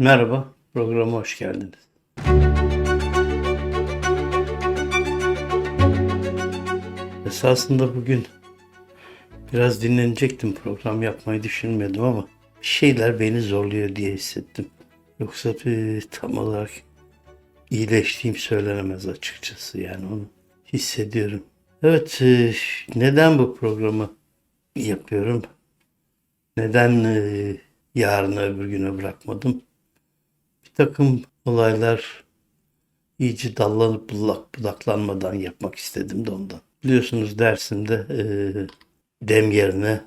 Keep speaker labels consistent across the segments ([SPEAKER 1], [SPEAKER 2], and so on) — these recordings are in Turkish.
[SPEAKER 1] Merhaba, programa hoş geldiniz. Esasında bugün biraz dinlenecektim. Program yapmayı düşünmüyordum ama bir şeyler beni zorluyor diye hissettim. Yoksa bir tam olarak iyileştiğim söylenemez açıkçası yani onu hissediyorum. Evet, e, neden bu programı yapıyorum? Neden e, yarına öbür güne bırakmadım? Takım olaylar iyice dallanıp budak, budaklanmadan yapmak istedim de ondan. Biliyorsunuz Dersim'de e, dem yerine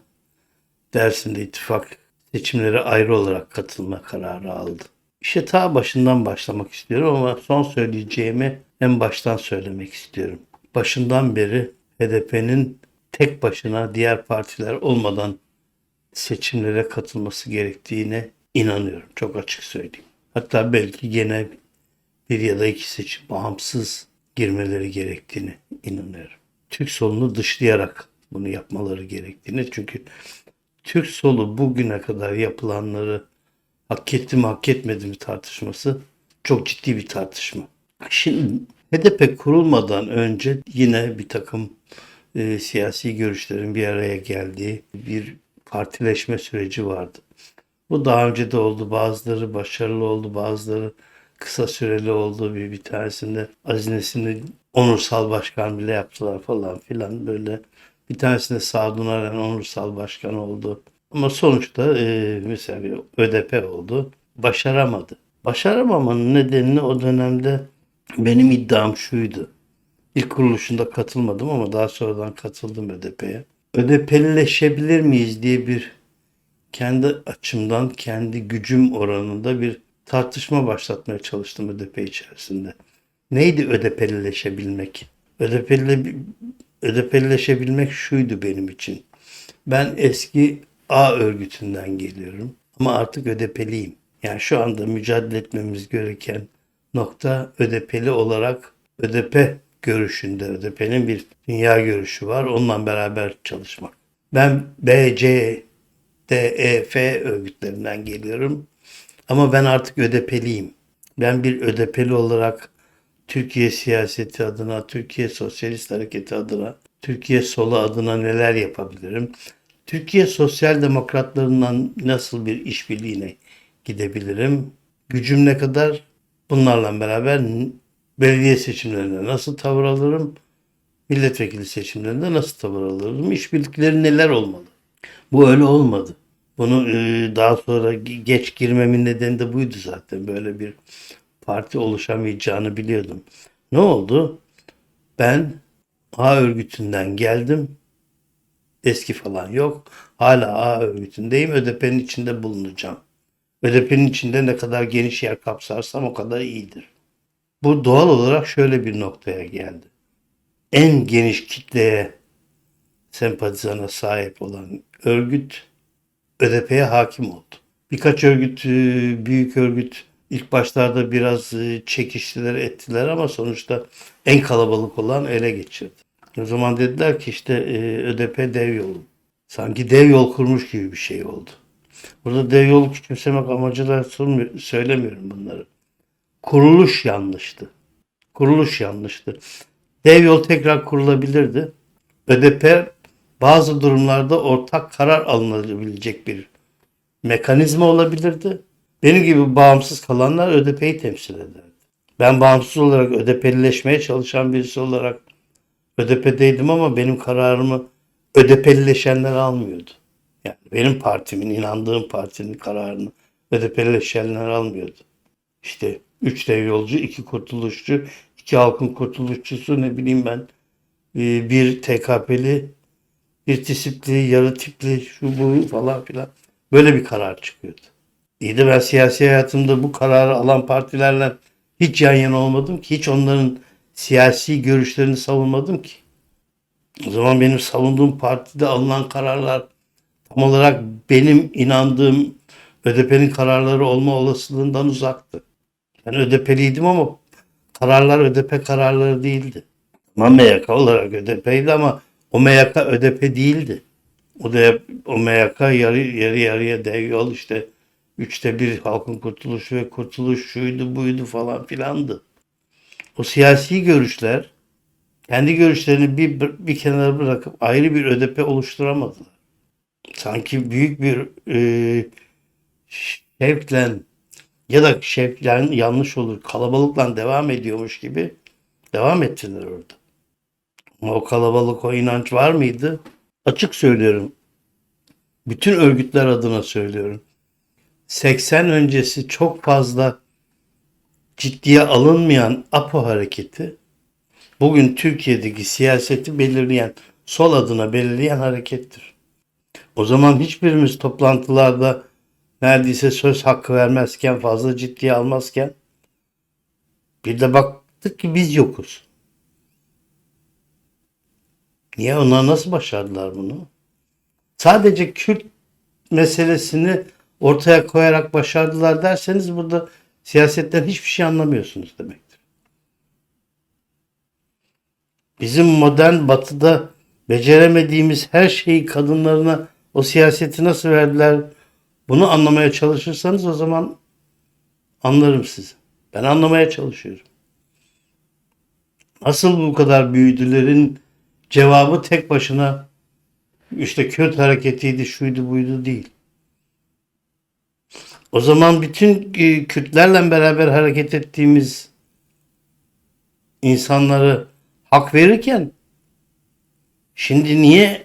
[SPEAKER 1] Dersim'de ittifak seçimlere ayrı olarak katılma kararı aldı. İşte ta başından başlamak istiyorum ama son söyleyeceğimi en baştan söylemek istiyorum. Başından beri HDP'nin tek başına diğer partiler olmadan seçimlere katılması gerektiğine inanıyorum. Çok açık söyleyeyim. Hatta belki gene bir ya da iki seçim bağımsız girmeleri gerektiğini inanıyorum. Türk solunu dışlayarak bunu yapmaları gerektiğini çünkü Türk solu bugüne kadar yapılanları hak etti mi hak etmedi mi tartışması çok ciddi bir tartışma. Şimdi HDP kurulmadan önce yine bir takım e, siyasi görüşlerin bir araya geldiği bir partileşme süreci vardı. Bu daha önce de oldu. Bazıları başarılı oldu, bazıları kısa süreli oldu. Bir, bir tanesinde Aziz Nesin'i onursal başkan bile yaptılar falan filan böyle. Bir tanesinde Sadun Aren onursal başkan oldu. Ama sonuçta e, mesela bir ÖDP oldu. Başaramadı. Başaramamanın nedenini o dönemde benim iddiam şuydu. İlk kuruluşunda katılmadım ama daha sonradan katıldım ÖDP'ye. ÖDP'lileşebilir miyiz diye bir kendi açımdan, kendi gücüm oranında bir tartışma başlatmaya çalıştım ÖDP içerisinde. Neydi ÖDP'lileşebilmek? ÖDP'li, ÖDP'lileşebilmek şuydu benim için. Ben eski A örgütünden geliyorum ama artık ÖDP'liyim. Yani şu anda mücadele etmemiz gereken nokta ÖDP'li olarak ÖDP görüşünde, ÖDP'nin bir dünya görüşü var. Onunla beraber çalışmak. Ben B, C, D, E, F örgütlerinden geliyorum. Ama ben artık ÖDP'liyim. Ben bir ÖDP'li olarak Türkiye siyaseti adına, Türkiye Sosyalist Hareketi adına, Türkiye Solu adına neler yapabilirim? Türkiye Sosyal Demokratlarından nasıl bir işbirliğine gidebilirim? Gücüm ne kadar? Bunlarla beraber belediye seçimlerinde nasıl tavır alırım? Milletvekili seçimlerinde nasıl tavır alırım? İşbirlikleri neler olmalı? Bu öyle olmadı. Bunu e, daha sonra geç girmemin nedeni de buydu zaten. Böyle bir parti oluşamayacağını biliyordum. Ne oldu? Ben A örgütünden geldim. Eski falan yok. Hala A örgütündeyim. ÖDP'nin içinde bulunacağım. ÖDP'nin içinde ne kadar geniş yer kapsarsam o kadar iyidir. Bu doğal olarak şöyle bir noktaya geldi. En geniş kitleye sempatizana sahip olan örgüt ÖDP'ye hakim oldu. Birkaç örgüt, e, büyük örgüt ilk başlarda biraz e, çekiştiler, ettiler ama sonuçta en kalabalık olan ele geçirdi. O zaman dediler ki işte e, ÖDP dev yolu. Sanki dev yol kurmuş gibi bir şey oldu. Burada dev yolu küçümsemek amacıyla söylemiyorum bunları. Kuruluş yanlıştı. Kuruluş yanlıştı. Dev yol tekrar kurulabilirdi. ÖDP bazı durumlarda ortak karar alınabilecek bir mekanizma olabilirdi. Benim gibi bağımsız kalanlar ÖDP'yi temsil ederdi. Ben bağımsız olarak ÖDP'lileşmeye çalışan birisi olarak ÖDP'deydim ama benim kararımı ÖDP'lileşenler almıyordu. Yani benim partimin, inandığım partinin kararını ÖDP'lileşenler almıyordu. İşte üç dev yolcu, iki kurtuluşçu, iki halkın kurtuluşçusu ne bileyim ben e, bir TKP'li bir tisipli, yarı tipli, şu bu falan filan. Böyle bir karar çıkıyordu. İyi de ben siyasi hayatımda bu kararı alan partilerle hiç yan yana olmadım ki. Hiç onların siyasi görüşlerini savunmadım ki. O zaman benim savunduğum partide alınan kararlar tam olarak benim inandığım ÖDP'nin kararları olma olasılığından uzaktı. Ben ÖDP'liydim ama kararlar ÖDP kararları değildi. Ama MYK olarak ÖDP'ydi ama o MYK ÖDP değildi. O da o MYK yarı, yarı yarıya dev yol işte Üçte bir halkın kurtuluşu ve kurtuluş şuydu buydu falan filandı. O siyasi görüşler kendi görüşlerini bir, bir kenara bırakıp ayrı bir ÖDP oluşturamadılar. Sanki büyük bir e, şevkle ya da şevkle yanlış olur kalabalıkla devam ediyormuş gibi devam ettiler orada. O kalabalık o inanç var mıydı? Açık söylüyorum. Bütün örgütler adına söylüyorum. 80 öncesi çok fazla ciddiye alınmayan APO hareketi bugün Türkiye'deki siyaseti belirleyen, sol adına belirleyen harekettir. O zaman hiçbirimiz toplantılarda neredeyse söz hakkı vermezken, fazla ciddiye almazken bir de baktık ki biz yokuz. Niye? Onlar nasıl başardılar bunu? Sadece Kürt meselesini ortaya koyarak başardılar derseniz burada siyasetten hiçbir şey anlamıyorsunuz demektir. Bizim modern batıda beceremediğimiz her şeyi kadınlarına o siyaseti nasıl verdiler bunu anlamaya çalışırsanız o zaman anlarım sizi. Ben anlamaya çalışıyorum. Nasıl bu kadar büyüdülerin cevabı tek başına işte Kürt hareketiydi, şuydu buydu değil. O zaman bütün e, Kürtlerle beraber hareket ettiğimiz insanları hak verirken şimdi niye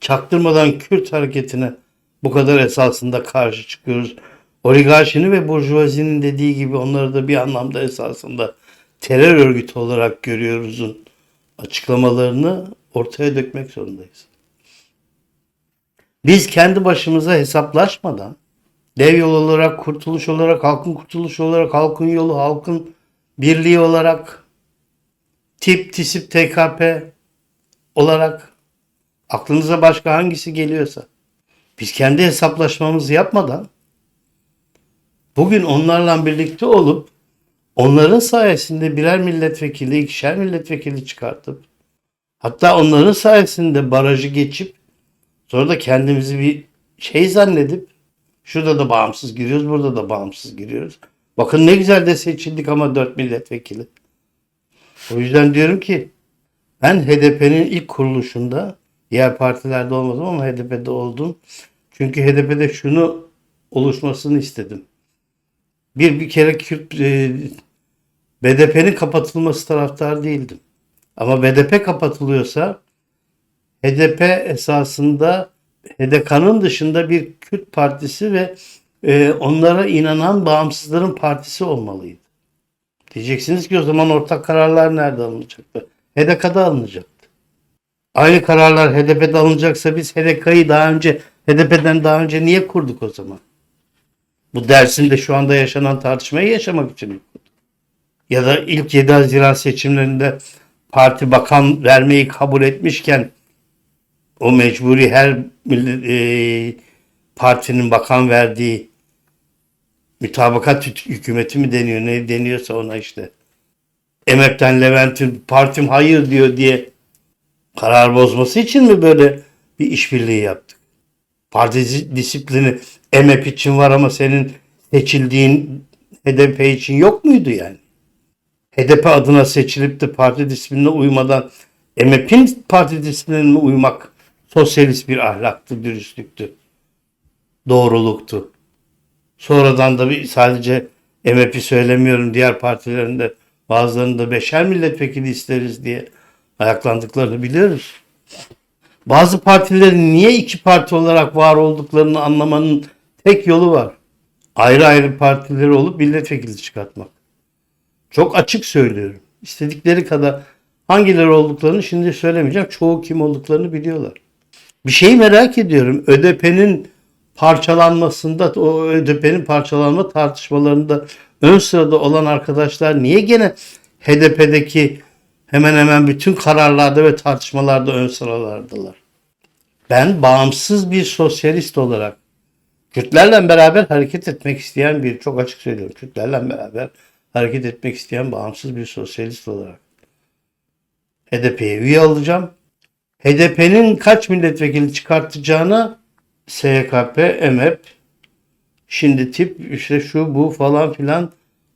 [SPEAKER 1] çaktırmadan Kürt hareketine bu kadar esasında karşı çıkıyoruz? Oligarşinin ve burjuvazinin dediği gibi onları da bir anlamda esasında terör örgütü olarak görüyoruzun açıklamalarını ortaya dökmek zorundayız. Biz kendi başımıza hesaplaşmadan dev yol olarak, kurtuluş olarak, halkın kurtuluşu olarak, halkın yolu, halkın birliği olarak, tip, tisip, TKP olarak aklınıza başka hangisi geliyorsa biz kendi hesaplaşmamızı yapmadan bugün onlarla birlikte olup onların sayesinde birer milletvekili, ikişer milletvekili çıkartıp hatta onların sayesinde barajı geçip sonra da kendimizi bir şey zannedip şurada da bağımsız giriyoruz, burada da bağımsız giriyoruz. Bakın ne güzel de seçildik ama dört milletvekili. O yüzden diyorum ki ben HDP'nin ilk kuruluşunda diğer partilerde olmadım ama HDP'de oldum. Çünkü HDP'de şunu oluşmasını istedim. Bir bir kere Kürt e, BDP'nin kapatılması taraftar değildim. Ama BDP kapatılıyorsa HDP esasında HDK'nın dışında bir Kürt partisi ve e, onlara inanan bağımsızların partisi olmalıydı. Diyeceksiniz ki o zaman ortak kararlar nerede alınacaktı? HDK'da alınacaktı. Aynı kararlar HDP'de alınacaksa biz HDK'yı daha önce HDP'den daha önce niye kurduk o zaman? Bu dersinde şu anda yaşanan tartışmayı yaşamak için kurduk? Ya da ilk 7 Haziran seçimlerinde parti bakan vermeyi kabul etmişken o mecburi her e, partinin bakan verdiği mütabakat hükümeti mi deniyor ne deniyorsa ona işte. Emek'ten Levent'in partim hayır diyor diye karar bozması için mi böyle bir işbirliği yaptık? Parti disiplini EMEP için var ama senin seçildiğin HDP için yok muydu yani? HDP adına seçilip de parti disiplinine uymadan EMEP'in parti disiplinine uymak sosyalist bir ahlaktı, dürüstlüktü, doğruluktu. Sonradan da bir sadece MHP söylemiyorum diğer partilerinde bazılarında beşer milletvekili isteriz diye ayaklandıklarını biliyoruz. Bazı partilerin niye iki parti olarak var olduklarını anlamanın tek yolu var. Ayrı ayrı partileri olup milletvekili çıkartmak. Çok açık söylüyorum. İstedikleri kadar hangileri olduklarını şimdi söylemeyeceğim. Çoğu kim olduklarını biliyorlar. Bir şeyi merak ediyorum. ÖDP'nin parçalanmasında, o ÖDP'nin parçalanma tartışmalarında ön sırada olan arkadaşlar niye gene HDP'deki hemen hemen bütün kararlarda ve tartışmalarda ön sıralardılar? Ben bağımsız bir sosyalist olarak Kürtlerle beraber hareket etmek isteyen bir, çok açık söylüyorum, Kürtlerle beraber hareket etmek isteyen bağımsız bir sosyalist olarak HDP'ye üye alacağım. HDP'nin kaç milletvekili çıkartacağına SYKP, EMEP Şimdi tip işte şu bu falan filan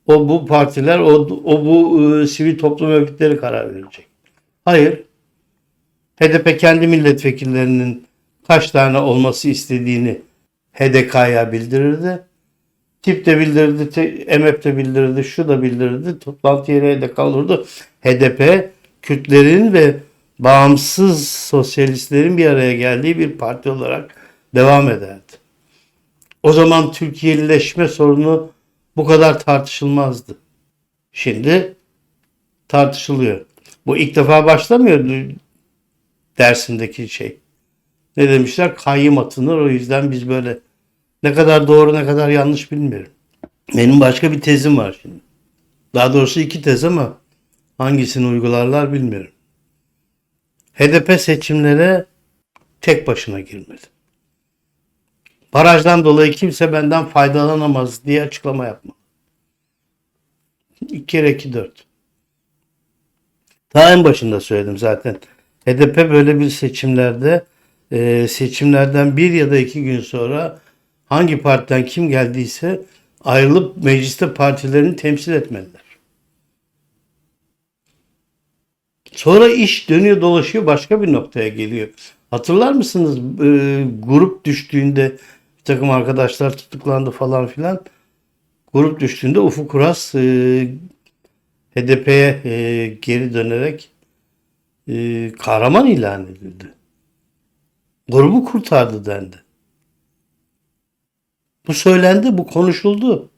[SPEAKER 1] o bu partiler o, o bu e, sivil toplum örgütleri karar verecek. Hayır. HDP kendi milletvekillerinin kaç tane olması istediğini HDK'ya bildirirdi. Tip de bildirirdi, te- MF de bildirirdi, şu da bildirirdi. Toplantı yeri HDK olurdu. HDP Kürtlerin ve bağımsız sosyalistlerin bir araya geldiği bir parti olarak devam ederdi. O zaman Türkiye'lileşme sorunu bu kadar tartışılmazdı. Şimdi tartışılıyor. Bu ilk defa başlamıyor Dersim'deki şey. Ne demişler? Kayyım atınır o yüzden biz böyle ne kadar doğru ne kadar yanlış bilmiyorum. Benim başka bir tezim var şimdi. Daha doğrusu iki tez ama hangisini uygularlar bilmiyorum. HDP seçimlere tek başına girmedi. Barajdan dolayı kimse benden faydalanamaz diye açıklama yapma. 2 kere 2 4. Daha en başında söyledim zaten. HDP böyle bir seçimlerde e, seçimlerden bir ya da iki gün sonra hangi partiden kim geldiyse ayrılıp mecliste partilerini temsil etmediler. Sonra iş dönüyor dolaşıyor başka bir noktaya geliyor. Hatırlar mısınız e, grup düştüğünde bir takım arkadaşlar tutuklandı falan filan. Grup düştüğünde Ufuk Uras e, HDP'ye e, geri dönerek e, kahraman ilan edildi. Grubu kurtardı dendi. Bu söylendi, bu konuşuldu.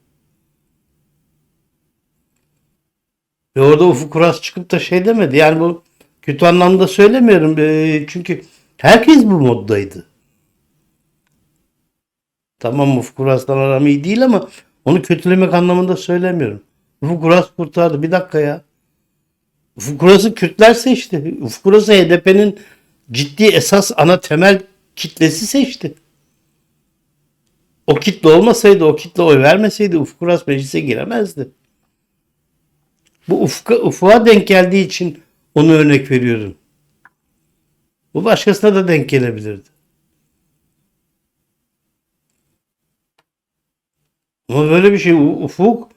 [SPEAKER 1] Ve orada Ufuk Uras çıkıp da şey demedi. Yani bu kötü anlamda söylemiyorum. E, çünkü herkes bu moddaydı. Tamam Ufuk Uras'tan aram iyi değil ama onu kötülemek anlamında söylemiyorum. Ufuk Uras kurtardı. Bir dakika ya. Ufuk Uras'ı Kürtler seçti. Ufuk Uras'ı HDP'nin ciddi esas ana temel kitlesi seçti. O kitle olmasaydı, o kitle oy vermeseydi Ufuk Uras meclise giremezdi. Bu ufka, ufuğa denk geldiği için onu örnek veriyorum. Bu başkasına da denk gelebilirdi. Ama böyle bir şey ufuk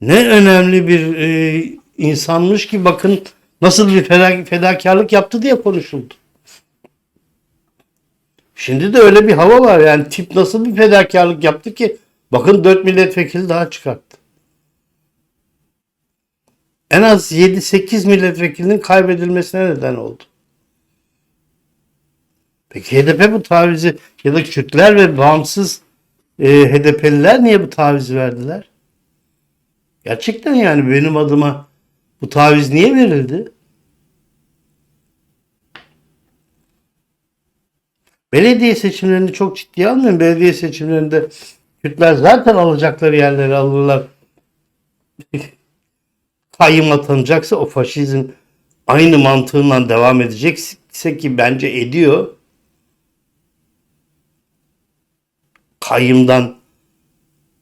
[SPEAKER 1] ne önemli bir e, insanmış ki bakın nasıl bir feda- fedakarlık yaptı diye konuşuldu. Şimdi de öyle bir hava var yani tip nasıl bir fedakarlık yaptı ki bakın 4 milletvekili daha çıkarttı. En az 7-8 milletvekilinin kaybedilmesine neden oldu. Peki HDP bu tavizi ya da Kürtler ve bağımsız e, HDP'liler niye bu tavizi verdiler? Gerçekten yani benim adıma bu taviz niye verildi? Belediye seçimlerini çok ciddiye almıyorum. Belediye seçimlerinde Kürtler zaten alacakları yerleri alırlar. Kayyım atanacaksa o faşizm aynı mantığından devam edecekse ki bence ediyor. Kayyımdan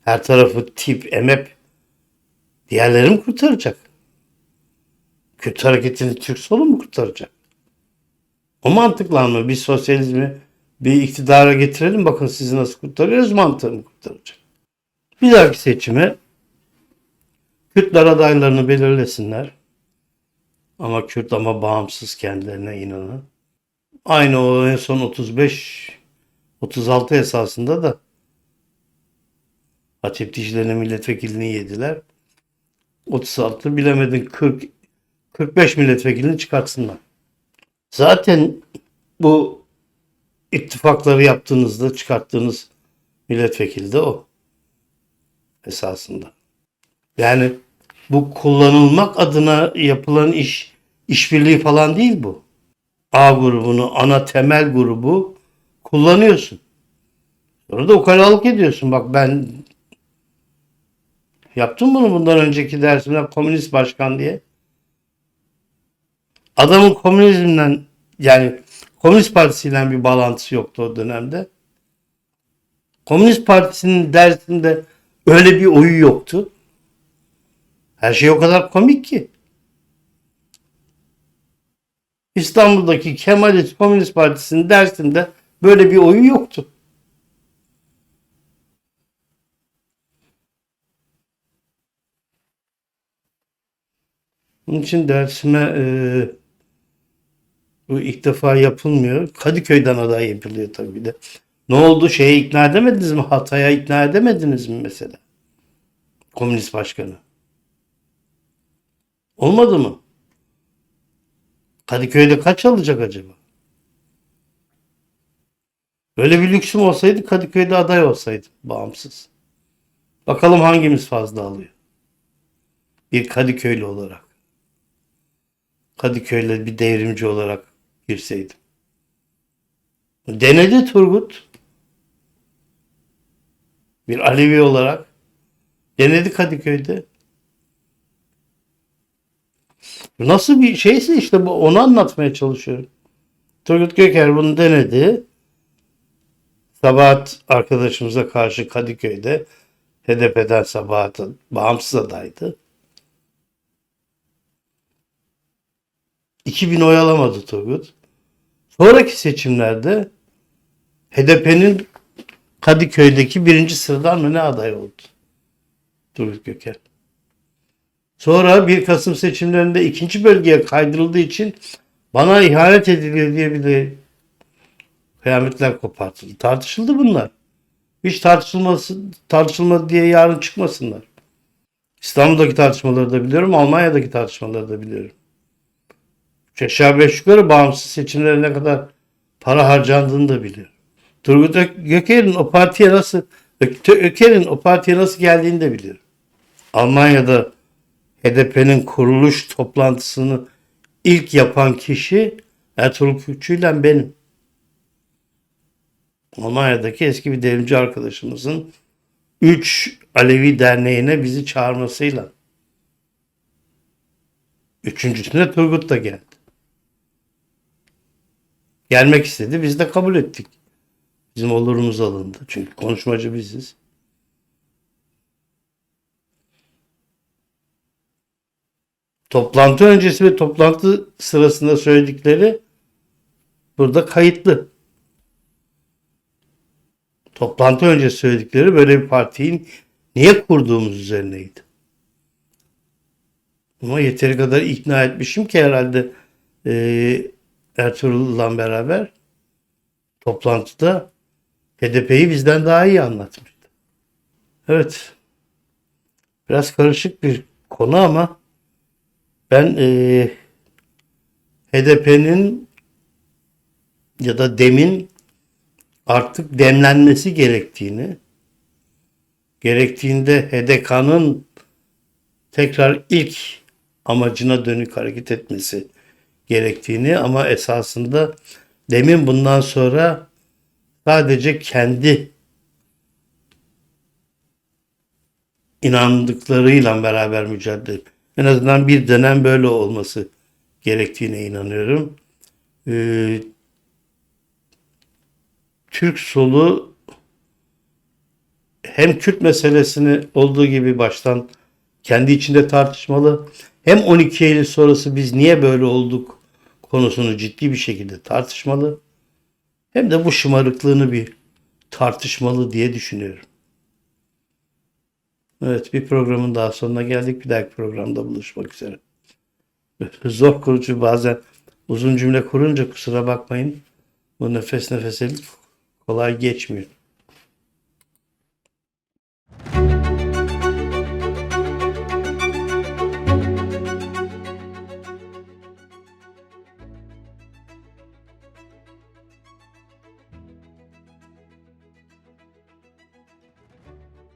[SPEAKER 1] her tarafı tip, emep diğerleri mi kurtaracak? Kürt hareketini Türk solu mu kurtaracak? O mantıkla mı? Biz sosyalizmi bir iktidara getirelim bakın sizi nasıl kurtarıyoruz mantığı mı kurtaracak? Bir dahaki seçime Kürtler adaylarını belirlesinler. Ama Kürt ama bağımsız kendilerine inanan. Aynı o en son 35 36 esasında da Hatip Dicle'nin milletvekilini yediler. 36 bilemedin 40 45 milletvekilini çıkartsınlar. Zaten bu ittifakları yaptığınızda çıkarttığınız milletvekili de o esasında. Yani bu kullanılmak adına yapılan iş işbirliği falan değil bu. A grubunu, ana temel grubu kullanıyorsun. Sonra da ukalalık ediyorsun. Bak ben yaptım bunu bundan önceki dersimde komünist başkan diye. Adamın komünizmden yani Komünist Partisi ile bir bağlantısı yoktu o dönemde. Komünist Partisi'nin dersinde öyle bir oyu yoktu. Her şey o kadar komik ki. İstanbul'daki Kemalist Komünist Partisi'nin dersinde böyle bir oyu yoktu. Onun için dersime e, bu ilk defa yapılmıyor. Kadıköy'den aday yapılıyor tabii de. Ne oldu? Şeye ikna edemediniz mi? Hatay'a ikna edemediniz mi mesela? Komünist başkanı. Olmadı mı? Kadıköy'de kaç alacak acaba? Böyle bir lüksüm olsaydı Kadıköy'de aday olsaydı bağımsız. Bakalım hangimiz fazla alıyor. Bir Kadıköylü olarak. Kadıköy'le bir devrimci olarak girseydim. Denedi Turgut. Bir Alevi olarak. Denedi Kadıköy'de. Nasıl bir şeyse işte bu onu anlatmaya çalışıyorum. Turgut Göker bunu denedi. Sabahat arkadaşımıza karşı Kadıköy'de HDP'den Sabahat'a bağımsız adaydı. 2000 oy alamadı Turgut. Sonraki seçimlerde HDP'nin Kadıköy'deki birinci sıradan mı ne aday oldu? Turgut Göker. Sonra 1 Kasım seçimlerinde ikinci bölgeye kaydırıldığı için bana ihanet ediliyor diye bir de kıyametler kopartıldı. Tartışıldı bunlar. Hiç tartışılması tartışılmadı diye yarın çıkmasınlar. İstanbul'daki tartışmaları da biliyorum, Almanya'daki tartışmaları da biliyorum. Aşağı beş yukarı bağımsız seçimlere ne kadar para harcandığını da biliyorum. Turgut Ök- Göker'in o partiye nasıl Ök- Öker'in o partiye nasıl geldiğini de biliyorum. Almanya'da HDP'nin kuruluş toplantısını ilk yapan kişi Ertuğrul Kürkçü ile benim. Almanya'daki eski bir devrimci arkadaşımızın 3 Alevi derneğine bizi çağırmasıyla. Üçüncüsüne Turgut da geldi. Gelmek istedi. Biz de kabul ettik. Bizim olurumuz alındı. Çünkü konuşmacı biziz. Toplantı öncesi ve toplantı sırasında söyledikleri burada kayıtlı. Toplantı öncesi söyledikleri böyle bir partiyi niye kurduğumuz üzerineydi. Ama yeteri kadar ikna etmişim ki herhalde e, Ertuğrul'la beraber toplantıda HDP'yi bizden daha iyi anlatmıştı. Evet. Biraz karışık bir konu ama ben e, HDP'nin ya da demin artık demlenmesi gerektiğini, gerektiğinde HDK'nın tekrar ilk amacına dönük hareket etmesi gerektiğini ama esasında demin bundan sonra sadece kendi inandıklarıyla beraber mücadele en azından bir dönem böyle olması gerektiğine inanıyorum. Ee, Türk solu hem Kürt meselesini olduğu gibi baştan kendi içinde tartışmalı. Hem 12 Eylül sonrası biz niye böyle olduk konusunu ciddi bir şekilde tartışmalı. Hem de bu şımarıklığını bir tartışmalı diye düşünüyorum. Evet bir programın daha sonuna geldik. Bir dahaki programda buluşmak üzere. Zor kurucu bazen uzun cümle kurunca kusura bakmayın. Bu nefes nefeselik kolay geçmiyor.